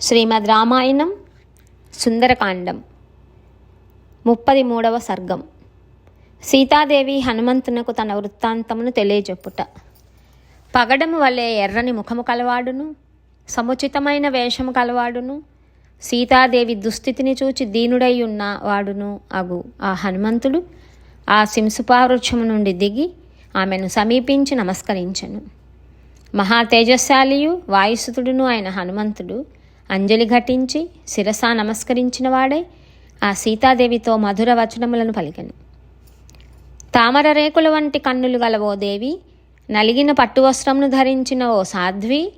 శ్రీమద్ రామాయణం సుందరకాండం ముప్పది మూడవ సర్గం. సీతాదేవి హనుమంతునకు తన వృత్తాంతమును తెలియజెప్పుట. పగడము వలె ఎర్రని ముఖము కలవాడును సముచితమైన వేషము కలవాడును సీతాదేవి దుస్థితిని చూచి దీనుడై ఉన్న వాడును అగు ఆ హనుమంతుడు. ఆ సింసుపావృక్షము నుండి దిగి ఆమెను సమీపించి నమస్కరించను. మహా తేజస్శాలియు వాయుసుతుడును ఆయన హనుమంతుడు అంజలి ఘటించి శిరస నమస్కరించిన వాడై ఆ సీతాదేవితో మధుర వచనములను పలికెను. తామర రేకుల వంటి కన్నులు గల ఓ దేవి నలిగిన పట్టు వస్త్రమును ధరించిన ఓ సాధ్వి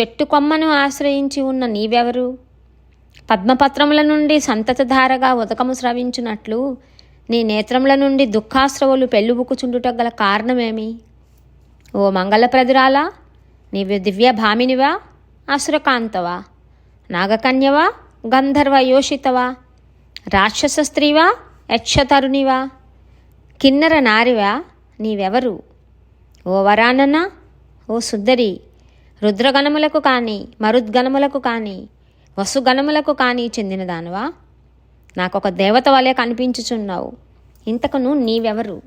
చెట్టు కొమ్మను ఆశ్రయించి ఉన్న నీవెవరు? పద్మపత్రముల నుండి సంతతధారగా ఉదకము స్రవించినట్లు నీ నేత్రముల నుండి దుఃఖాశ్రవులు పెళ్ళుబుకుచుండుట గల కారణమేమి? ఓ మంగళప్రదురాలా నీవు దివ్య భామినివా అసురకాంతవా? నాగకన్యవా? గంధర్వ యోషితవా? రాక్షస స్త్రీవా? యక్షతరునివా కిన్నర నారివా? నీవెవరు? ఓ వరానన ఓ సుందరి రుద్రగణములకు కానీ మరుద్గణములకు కానీ వసుగణములకు కానీ చెందినదానవా నాకొక దేవత వలె కనిపించుచున్నావు. ఇంతకును నీవెవరు?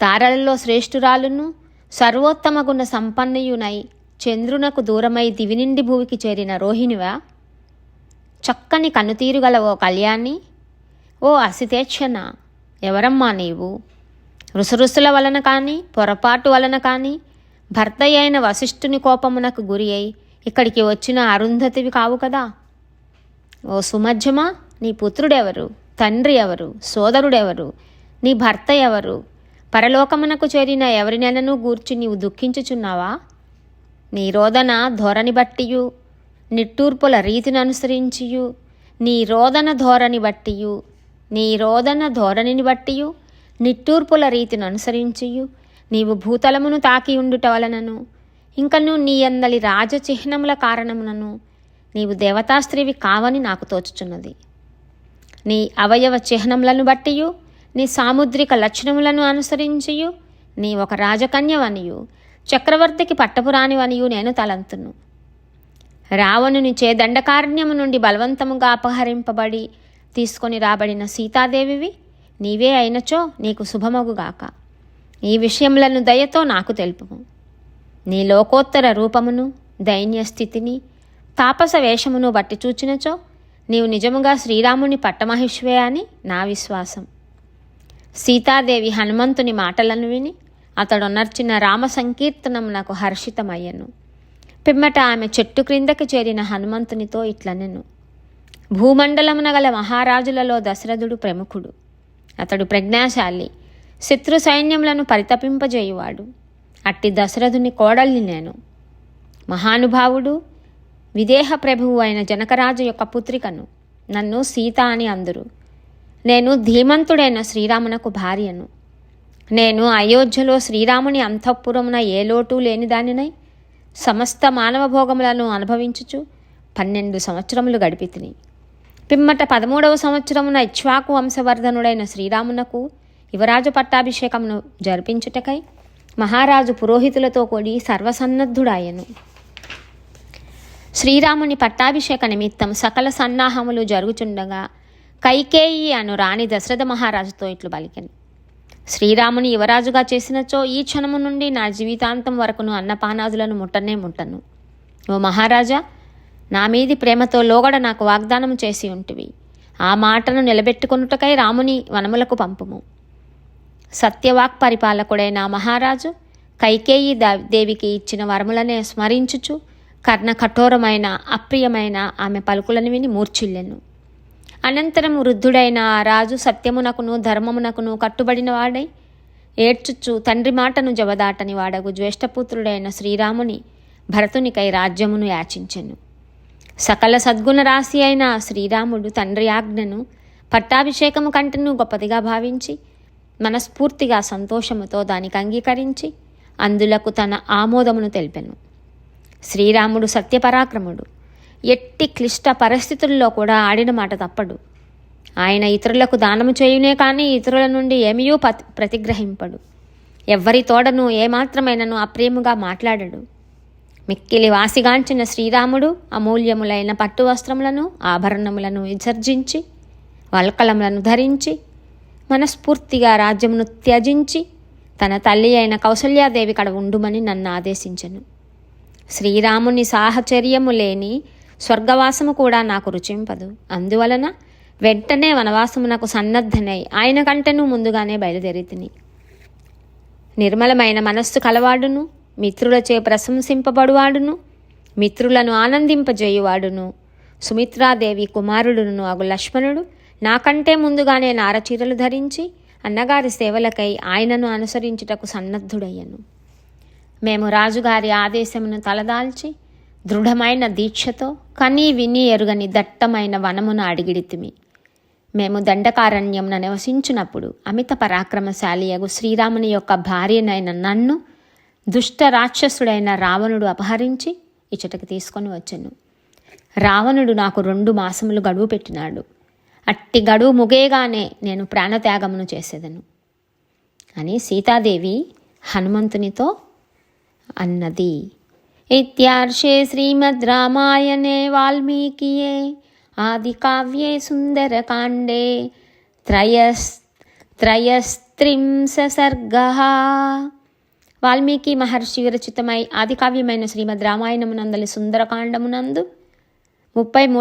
తారలలో శ్రేష్ఠురాలును సర్వోత్తమ గుణ సంపన్నయునై చంద్రునకు దూరమై దివినిండి భూమికి చేరిన రోహిణివా చక్కని కన్నుతీరుగల గల ఓ కళ్యాణి ఓ అసితేక్షణ ఎవరమ్మా నీవు? రుసరుసుల వలన కానీ పొరపాటు వలన కానీ భర్త అయిన వశిష్ఠుని కోపమునకు గురి అయి ఇక్కడికి వచ్చిన అరుంధతివి కావు కదా? ఓ సుమధ్యమా నీ పుత్రుడెవరు? తండ్రి ఎవరు? సోదరుడెవరు? నీ భర్త ఎవరు? పరలోకమునకు చేరిన ఎవరినైనను గూర్చి నీవు దుఃఖించుచున్నావా? నీరోధన ధోరణి బట్టియు నిట్టూర్పుల రీతిని అనుసరించియు నీ ధోరణి బట్టియు నీరోధన ధోరణిని బట్టియు నిట్టూర్పుల రీతిని అనుసరించియు నీవు భూతలమును తాకి ఉండుట వలనను ఇంకను నీ అందలి రాజచిహ్నముల కారణమునను నీవు దేవతాస్త్రీవి కావని నాకు తోచుచున్నది. నీ అవయవ చిహ్నములను బట్టియు నీ సాముద్రిక లక్షణములను అనుసరించియు నీ ఒక రాజకన్యవనియు. చక్రవర్తికి పట్టపురానివనియు నేను తలంతును. రావణుని చే దండకారణ్యము నుండి బలవంతముగా అపహరింపబడి తీసుకొని రాబడిన సీతాదేవివి నీవే అయినచో నీకు శుభమగుగాక. ఈ విషయములను దయతో నాకు తెలుపు నీ లోకోత్తర రూపమును దైన్య స్థితిని తాపస వేషమును బట్టి చూచినచో నీవు నిజముగా శ్రీరాముని పట్టమహిష్వే అని నా విశ్వాసం. సీతాదేవి హనుమంతుని మాటలను విని అతడు నర్చిన రామ సంకీర్తనం నాకు హర్షితమయ్యను. పిమ్మట ఆమె చెట్టు క్రిందకి చేరిన హనుమంతునితో ఇట్లనెను. భూమండలమున గల మహారాజులలో దశరథుడు ప్రముఖుడు. అతడు ప్రజ్ఞాశాలి. శత్రు సైన్యములను పరితపింపజేయువాడు. అట్టి దశరథుని కోడల్ని నేను. మహానుభావుడు విదేహ ప్రభువు అయిన జనకరాజు యొక్క పుత్రికను. నన్ను సీత అని అందురు. నేను ధీమంతుడైన శ్రీరామునకు భార్యను. నేను అయోధ్యలో శ్రీరాముని అంతఃపురమున ఏ లోటు లేని దానినై సమస్త మానవ భోగములను అనుభవించుచు పన్నెండు సంవత్సరములు గడిపి తిని పిమ్మట పదమూడవ సంవత్సరమున ఇక్ష్వాకు వంశవర్ధనుడైన శ్రీరామునకు యువరాజు పట్టాభిషేకమును జరిపించుటకై మహారాజు పురోహితులతో కూడి సర్వసన్నద్ధుడాయను. శ్రీరాముని పట్టాభిషేక నిమిత్తం సకల సన్నాహములు జరుగుచుండగా కైకేయి అను రాణి దశరథ మహారాజుతో ఇట్లు పలికెను. శ్రీరాముని యువరాజుగా చేసినచో ఈ క్షణము నుండి నా జీవితాంతం వరకును అన్నపానాదులను ముట్టనే ముట్టను. ఓ మహారాజా నా మీది ప్రేమతో లోగడ నాకు వాగ్దానం చేసి ఉంటివి. ఆ మాటను నిలబెట్టుకున్నటకై రాముని వనములకు పంపుము. సత్యవాక్ పరిపాలకుడైన మహారాజు కైకేయి దేవికి ఇచ్చిన వరములనే స్మరించుచు కర్ణ కఠోరమైన అప్రియమైన ఆమె పలుకులను విని మూర్ఛిల్లెను. అనంతరం వృద్ధుడైన ఆ రాజు సత్యమునకును ధర్మమునకును కట్టుబడిన వాడై ఏడ్చుచ్చు తండ్రి మాటను జవదాటని వాడగు జ్యేష్ఠపుత్రుడైన శ్రీరాముని భరతునికై రాజ్యమును యాచించెను. సకల సద్గుణ రాశి అయిన శ్రీరాముడు తండ్రి ఆజ్ఞను పట్టాభిషేకము కంటను గొప్పదిగా భావించి మనస్ఫూర్తిగా సంతోషముతో దానికి అంగీకరించి అందులకు తన ఆమోదమును తెలిపెను. శ్రీరాముడు సత్యపరాక్రముడు. ఎట్టి క్లిష్ట పరిస్థితుల్లో కూడా ఆడిన మాట తప్పడు. ఆయన ఇతరులకు దానము చేయునే కానీ ఇతరుల నుండి ఏమీయూ పతి ప్రతిగ్రహింపడు. ఎవ్వరి తోడను ఏమాత్రమైనను అప్రేముగా మాట్లాడడు. మిక్కిలి వాసిగాంచిన శ్రీరాముడు అమూల్యములైన పట్టు వస్త్రములను ఆభరణములను విసర్జించి వల్కలములను ధరించి మనస్ఫూర్తిగా రాజ్యమును త్యజించి తన తల్లి అయిన కౌసల్యాదేవి కడ ఉండుమని నన్ను ఆదేశించను. శ్రీరాముని సాహచర్యము లేని స్వర్గవాసము కూడా నాకు రుచింపదు. అందువలన వెంటనే వనవాసమునకు సన్నద్ధనై ఆయన కంటేనూ ముందుగానే బయలుదేరి తిని. నిర్మలమైన మనస్సు కలవాడును మిత్రులచే ప్రశంసింపబడువాడును మిత్రులను ఆనందింపజేయువాడును. సుమిత్రాదేవి కుమారుడును అగు లక్ష్మణుడు నాకంటే ముందుగానే నారచీరలు ధరించి అన్నగారి సేవలకై ఆయనను అనుసరించుటకు సన్నద్ధుడయ్యను. మేము రాజుగారి ఆదేశమును తలదాల్చి దృఢమైన దీక్షతో కనీ విని ఎరుగని దట్టమైన వనమును అడిగిడితిమి. మేము దండకారణ్యమున నివసించినప్పుడు అమిత పరాక్రమశాలియగు శ్రీరాముని యొక్క భార్యనైన నన్ను దుష్ట రాక్షసుడైన రావణుడు అపహరించి ఇచ్చటకి తీసుకొని వచ్చాను. రావణుడు నాకు రెండు మాసములు గడువు పెట్టినాడు. అట్టి గడువు ముగేగానే నేను ప్రాణత్యాగమును చేసేదను. అని సీతాదేవి హనుమంతునితో అన్నది. ఇత్యార్షే శ్రీమద్ రామాయణే వాల్మీకియే ఆది కావ్యే సుందరకాండే త్రయస్ త్రయస్త్రింశ వాల్మీకి మహర్షి విరచితమై ఆదికావ్యమైన శ్రీమద్ రామాయణమునందలి సుందరకాండమునందు ముప్పై మూడు